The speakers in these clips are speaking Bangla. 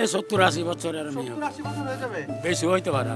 এ সত্তর আশি বছরের মেয়ে। সত্তর আশি বছর হয়ে যাবে? বেশি হইতে পারে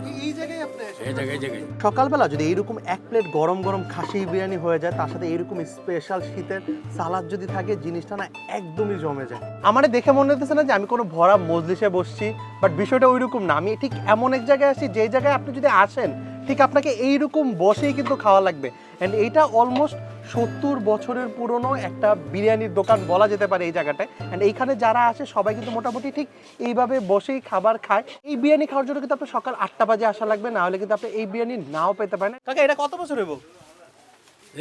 এই জায়গায় জায়গায় সকালবেলা যদি এইরকম এক প্লেট গরম গরম খাসি বিরিয়ানি হয়ে যায় তার সাথে এইরকম স্পেশাল শীতের সালাদ যদি থাকে জিনিসটা না একদমই জমে যায়। আমার দেখে মনে হতেছে না যে আমি কোনো ভরা মজলিসে বসছি বাট বিষয়টা ওইরকম না। আমি ঠিক এমন এক জায়গায় আসছি যে জায়গায় আপনি যদি আসেন ঠিক আপনাকে এইরকম বসেই কিন্তু খাওয়া লাগবে। অ্যান্ড এইটা অলমোস্ট সত্তর বছরের পুরনো একটা বিরিয়ানির দোকান বলা যেতে পারে এই জায়গাটায়। অ্যান্ড এইখানে যারা আসে সবাই কিন্তু মোটামুটি ঠিক এইভাবে বসেই খাবার খায়। এই বিরিয়ানি খাওয়ার জন্য কিন্তু আপনার সকাল আটটা বাজে আসা লাগবে না হলে কিন্তু আপনি এই বিরিয়ানি নাও পেতে পারেন। কাকা এটা কত বছর হইব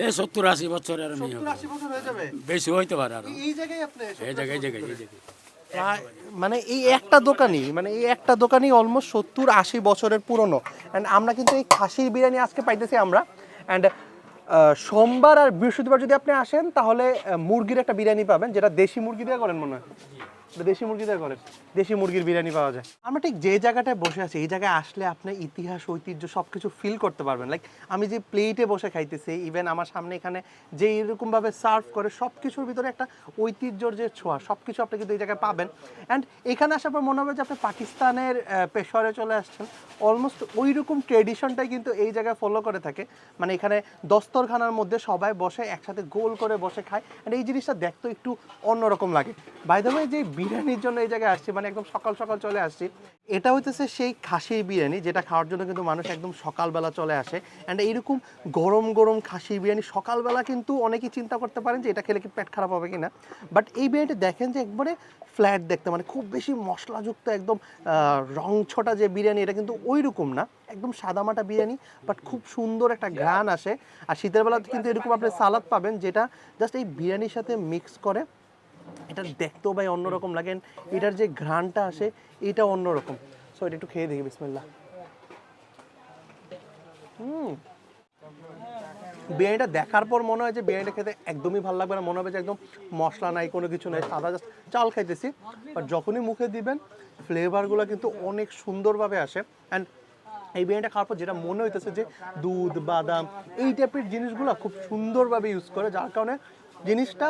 এ সত্তর আশি বছরের মেয়ে আশি বছর বেশি হইতে পারে আর। এই জায়গায় আপনি এই জায়গায় জায়গায় এই জায়গায়। মানে এই একটা দোকানই মানে এই একটা দোকানই অলমোস্ট সত্তর আশি বছরের পুরনো। অ্যান্ড আমরা কিন্তু এই খাসির বিরিয়ানি আজকে পাইতেছি আমরা। অ্যান্ড সোমবার আর বৃহস্পতিবার যদি আপনি আসেন, তাহলে মুরগির একটা বিরিয়ানি পাবেন, যেটা দেশি মুরগি দিয়ে করেন মনে হয়। দেশি মুরগিদের করেন দেশি মুরগির বিরিয়ানি পাওয়া যায়। আমরা ঠিক যে জায়গাটায় বসে আছি এই জায়গায় আসলে আপনি ইতিহাস ঐতিহ্য সব কিছু ফিল করতে পারবেন। লাইক আমি যে প্লেটে বসে খাইতেছি ইভেন আমার সামনে এখানে যে এরকমভাবে সার্ভ করে সব কিছুর ভিতরে একটা ঐতিহ্যর যে ছোঁয়া সব কিছু আপনি কিন্তু এই জায়গায় পাবেন। অ্যান্ড এখানে আসার পর মনে হবে যে আপনি পাকিস্তানের আহ, পেশোয়ারে চলে আসছেন। অলমোস্ট ওই রকম ট্রেডিশনটাই কিন্তু এই জায়গায় ফলো করে থাকে। মানে এখানে দস্তরখানার মধ্যে সবাই বসে একসাথে গোল করে বসে খায়। অ্যান্ড এই জিনিসটা দেখতে একটু অন্যরকম লাগে। বাই দ্য যে বিরিয়ানির জন্য এই জায়গায় আসছি মানে একদম সকাল সকাল চলে আসছি। এটা হইতেছে সেই খাসির বিরিয়ানি যেটা খাওয়ার জন্য কিন্তু মানুষ একদম সকালবেলা চলে আসে। অ্যান্ড এইরকম গরম গরম খাসির বিরিয়ানি সকালবেলা কিন্তু অনেকেই চিন্তা করতে পারেন যে এটা খেলে কি পেট খারাপ হবে কিনা। বাট এই বিরিয়ানিটা দেখেন যে একবারে ফ্ল্যাট দেখতে মানে খুব বেশি মশলাযুক্ত একদম রং ছোটা যে বিরিয়ানি এটা কিন্তু ওই রকম না। একদম সাদামাটা বিরিয়ানি বাট খুব সুন্দর একটা ঘ্রাণ আসে। আর শীতের বেলা কিন্তু এরকম আপনি সালাদ পাবেন যেটা জাস্ট এই বিরিয়ানির সাথে মিক্স করে এটা দেখতেও ভাই অন্যরকম লাগে এটার যে ঘ্রাণটা আসে, এটা অন্যরকম। সো এটা একটু খেয়ে দেখি, বিসমিল্লাহ। হুম। বিরিয়ানিটা দেখার পর মনে হয় যে বিরিয়ানিটা খেতে একদমই ভালো লাগবে না। মনে হবে যে একদম মশলা নাই, কোনো কিছু নাই, সাদা জাস্ট চাল খাইতেছি। বাট যখনই মুখে দিবেন ফ্লেভারগুলো কিন্তু অনেক সুন্দরভাবে আসে। অ্যান্ড এই বিরিয়ানিটা খাওয়ার পর যেটা মনে হইতেছে যে দুধ, বাদাম, এই টাইপের জিনিসগুলো খুব সুন্দরভাবে ইউজ করে, যার কারণে জিনিসটা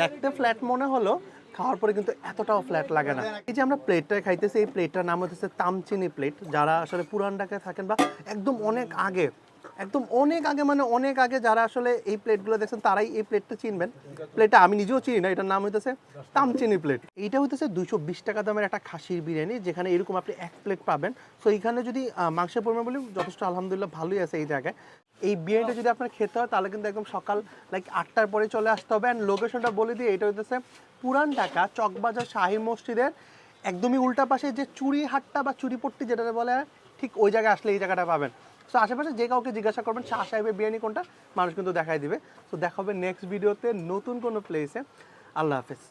দেখতে ফ্ল্যাট মনে হলো, খাওয়ার পরে কিন্তু এতটাও ফ্ল্যাট লাগে না। এই যে আমরা প্লেটটা খাইতেছি, এই প্লেটটার নাম হচ্ছে তামচিনি প্লেট যারা আসলে পুরান থাকেন বা একদম অনেক আগে একদম অনেক আগে মানে অনেক আগে যারা আসলে এই প্লেটগুলো দেখছেন, তারাই এই প্লেটটা চিনবেন। প্লেটটা আমি নিজেও চিনি না, এটার নাম হইতেছে তামচিনি প্লেট। এইটা হইতেছে দুইশো বিশ টাকা দামের একটা খাসির বিরিয়ানি, যেখানে এরকম আপনি এক প্লেট পাবেন। সো এইখানে যদি মাংসের পরিমাণ বলি, যথেষ্ট আলহামদুলিল্লাহ ভালোই আছে এই জায়গায়। এই বিরিয়ানিটা যদি আপনার খেতে হয়, তাহলে কিন্তু একদম সকাল লাইক আটটার পরে চলে আসতে হবে। অ্যান্ড লোকেশনটা বলে দিয়ে এটা হইতেছে পুরান ঢাকা, চকবাজার শাহী মসজিদের একদমই উল্টা পাশে যে চুরি হাটটা বা চুরিপট্টি যেটা বলে, ঠিক ওই জায়গায় আসলে এই জায়গাটা পাবেন। সো আশেপাশে যে কাউকে জিজ্ঞাসা করবেন শাহ সাহেবের বিরিয়ানি কোনটা, মানুষ কিন্তু দেখাই দিবে। তো দেখা হবে নেক্সট ভিডিওতে নতুন কোনো প্লেসে আল্লাহ হাফেজ।